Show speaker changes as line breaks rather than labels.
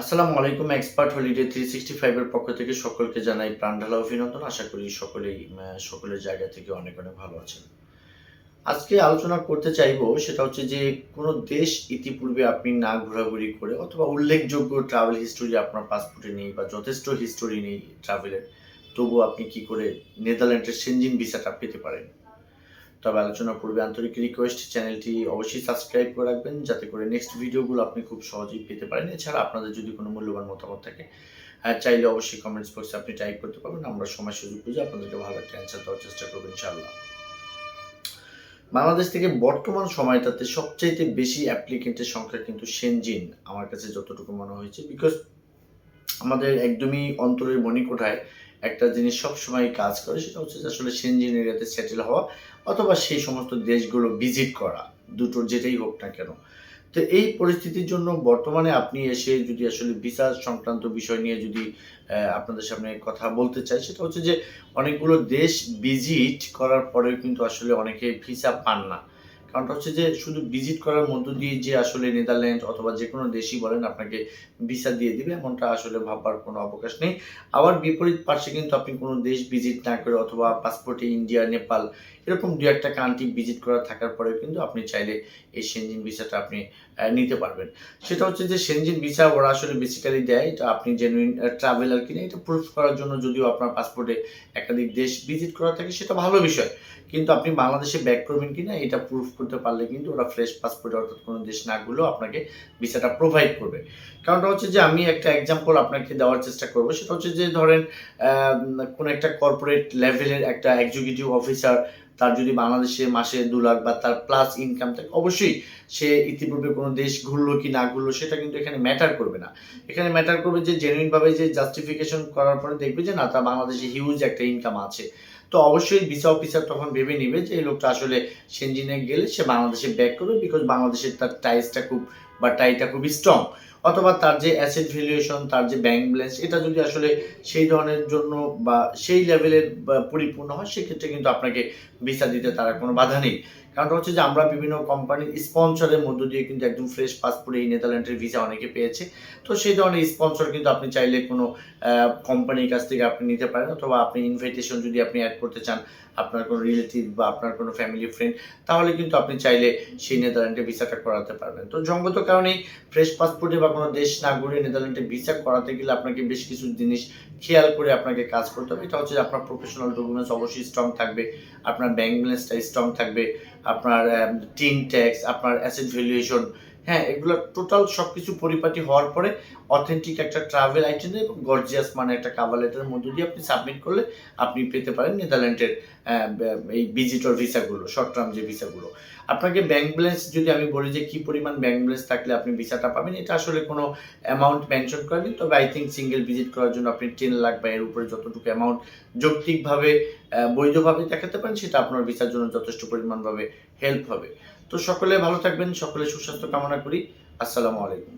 আসসালামু আলাইকুম expert holiday three sixty ফাইভের পক্ষ থেকে সকলকে জানাই প্রাণঢালা অভিনন্দন। আশা করি সকলেই সকলের জায়গা থেকে অনেক অনেক ভালো আছেন। আজকে আলোচনা করতে চাইব সেটা হচ্ছে যে, কোনো দেশ ইতিপূর্বে আপনি না ঘোরাঘুরি করে অথবা উল্লেখযোগ্য ট্রাভেল হিস্টোরি আপনার পাসপোর্টে নেই বা যথেষ্ট হিস্টোরি নেই ট্রাভেলের তবু আপনি কি করে নেদারল্যান্ডের সেনজিন ভিসাটা পেতে পারেন? তবে আলোচনা পূর্বে আন্তরিক রিকোয়েস্ট চ্যানেলটি অবশ্যই সাবস্ক্রাইব করে রাখবেন, যাতে করে নেক্সট ভিডিওগুলো আপনি খুব সহজেই পেতে পারেন। এছাড়া আপনাদের যদি কোনো মূল্যবান মতামত থাকে হ্যাঁ চাইলে অবশ্যই কমেন্টস বক্সে আপনি টাইপ করতে পারবেন। আমরা সময় সুযোগ বুঝে আপনাদেরকে ভালো একটা অ্যান্সার দেওয়ার চেষ্টা করব, ইনশাআল্লাহ। বাংলাদেশ থেকে বর্তমান সময়টাতে সবচাইতে বেশি অ্যাপ্লিকেন্টের সংখ্যা কিন্তু সেনজিন আমার কাছে যতটুকু মনে হয়েছে বিকজ আমাদের একদমই অন্তরের মণিকোঠায় একটা জিনিস সবসময় কাজ করে, সেটা হচ্ছে আসলে সেনজিন এরিয়াতে সেটেল হওয়া অথবা সেই সমস্ত দেশগুলো ভিজিট করা দুটোর যেটাই হোক না কেন। তো এই পরিস্থিতির জন্য বর্তমানে আপনি এসে যদি আসলে ভিসা সংক্রান্ত বিষয় নিয়ে যদি আপনাদের সামনে কথা বলতে চাই, সেটা হচ্ছে যে অনেকগুলো দেশ ভিজিট করার পরেও কিন্তু আসলে অনেকে ভিসা পান না। কারণটা হচ্ছে যে শুধু ভিজিট করার মধ্য দিয়ে যে আসলে নেদারল্যান্ড অথবা যে কোনো দেশই বলেন আপনাকে ভিসা দিয়ে দিবে, এমনটা আসলে ভাববার কোনো অবকাশ নেই। আবার বিপরীত পার্শ্বে কিন্তু আপনি কোনো দেশ ভিজিট না করে অথবা পাসপোর্টে ইন্ডিয়া নেপাল এরকম দু একটা কান্ট্রি ভিজিট করা থাকার পরেও কিন্তু আপনি চাইলে এই সেনজিন ভিসাটা আপনি নিতে পারবেন। সেটা হচ্ছে যে সেনজিন ভিসা ওরা আসলে বেসিক্যালি দেয়, এটা আপনি জেনুইন ট্রাভেলার কিনা এটা প্রুফ করার জন্য যদিও আপনার পাসপোর্টে একাধিক দেশ ভিজিট করা থাকে, সেটা ভালো বিষয়। কিন্তু আপনি বাংলাদেশে ব্যাক করবেন কিনা এটা প্রুফ করতে পারলে কিন্তু ওরা ফ্রেশ পাসপোর্ট অর্থাৎ কোনো দেশ না গুলো আপনাকে ভিসাটা প্রোভাইড করবে। কারণটা হচ্ছে যে আমি একটা এক্সাম্পল আপনাকে দেওয়ার চেষ্টা করব, সেটা হচ্ছে যে ধরেন কোনো একটা কর্পোরেট লেভেলের একটা এক্সিকিউটিভ অফিসার তার যদি বাংলাদেশে মাসে দু লাখ বা তার প্লাস ইনকাম থাকে, অবশ্যই সে ইতিপূর্বে কোনো দেশ ঘুরলো কি না ঘুরলো, সেটা কিন্তু এখানে ম্যাটার করবে না। এখানে ম্যাটার করবে যে জেনুইনভাবে যে জাস্টিফিকেশন করার পরে দেখবে যে না তার বাংলাদেশে হিউজ একটা ইনকাম আছে। তো অবশ্যই ভিসা অফিসার তখন ভেবে নেবে যে এই লোকটা আসলে সেনজিনে গেলে সে বাংলাদেশে ব্যাক করবে বিকজ বাংলাদেশের তার টাইসটা খুব বা টাইটা খুব স্ট্রং অথবা তার যে অ্যাসেট ভ্যালুয়েশন তার যে ব্যাংক ব্যালেন্স এটা যদি আসলে সেই ধরনের জন্য বা সেই লেভেলের পরিপূর্ণ হয়, সেক্ষেত্রে কিন্তু আপনাকে ভিসা দিতে তারা কোনো বাধা নেই। কারণটা হচ্ছে যে আমরা বিভিন্ন কোম্পানির স্পন্সরের মধ্য দিয়ে কিন্তু একদম ফ্রেশ পাসপোর্ট এই নেদারল্যান্ডের ভিসা অনেকে পেয়েছে। তো সেই ধরনের স্পন্সর কিন্তু আপনি চাইলে কোনো কোম্পানির কাছ থেকে আপনি নিতে পারেন অথবা আপনি ইনভাইটেশন যদি আপনি অ্যাড করতে চান আপনার কোনো রিলেটিভ বা আপনার কোনো ফ্যামিলি ফ্রেন্ড তাহলে কিন্তু আপনি চাইলে সেই নেদারল্যান্ডে ভিসাটা করাতে পারবেন। তো জঙ্গত কারণেই ফ্রেশ পাসপোর্টে বা কোনো দেশ না ঘুরে নেদারল্যান্ডে ভিসা করাতে গেলে আপনাকে বেশ কিছু জিনিস খেয়াল করে আপনাকে কাজ করতে হবে। এটা হচ্ছে আপনার প্রফেশনাল ডকুমেন্টস অবশ্যই স্ট্রং থাকবে, আপনার ব্যাংক ব্যালেন্সটা স্ট্রং থাকবে, আপনার টিন ট্যাক্স আপনার অ্যাসেট ভ্যালুয়েশন হ্যাঁ এগুলো টোটাল সব কিছু পরিপাটি হওয়ার পরে অথেন্টিক একটা ট্রাভেল আইটেম এবং গর্জিয়াস মানে একটা কাভার লেটারের মধ্য দিয়ে আপনি সাবমিট করলে আপনি পেতে পারেন নেদারল্যান্ডের এই ভিজিটর ভিসাগুলো শর্ট টার্ম যে ভিসাগুলো আপনাকে ব্যাংক ব্যালেন্স যদি আমি বলি যে কি পরিমাণ ব্যাংক ব্যালেন্স থাকলে আপনি ভিসাটা পাবেন, এটা আসলে কোনো অ্যামাউন্ট মেনশন করেনি। তবে আই থিঙ্ক সিঙ্গেল ভিজিট করার জন্য আপনি টেন লাখ বা এর উপরে যতটুকু অ্যামাউন্ট যৌক্তিকভাবে বৈধভাবে দেখাতে পারেন, সেটা আপনার ভিসার জন্য যথেষ্ট পরিমাণভাবে হেল্প হবে। তো সকলে ভালো থাকবেন, সকলে সুস্বাস্থ্য কামনা করি। আসসালামু আলাইকুম।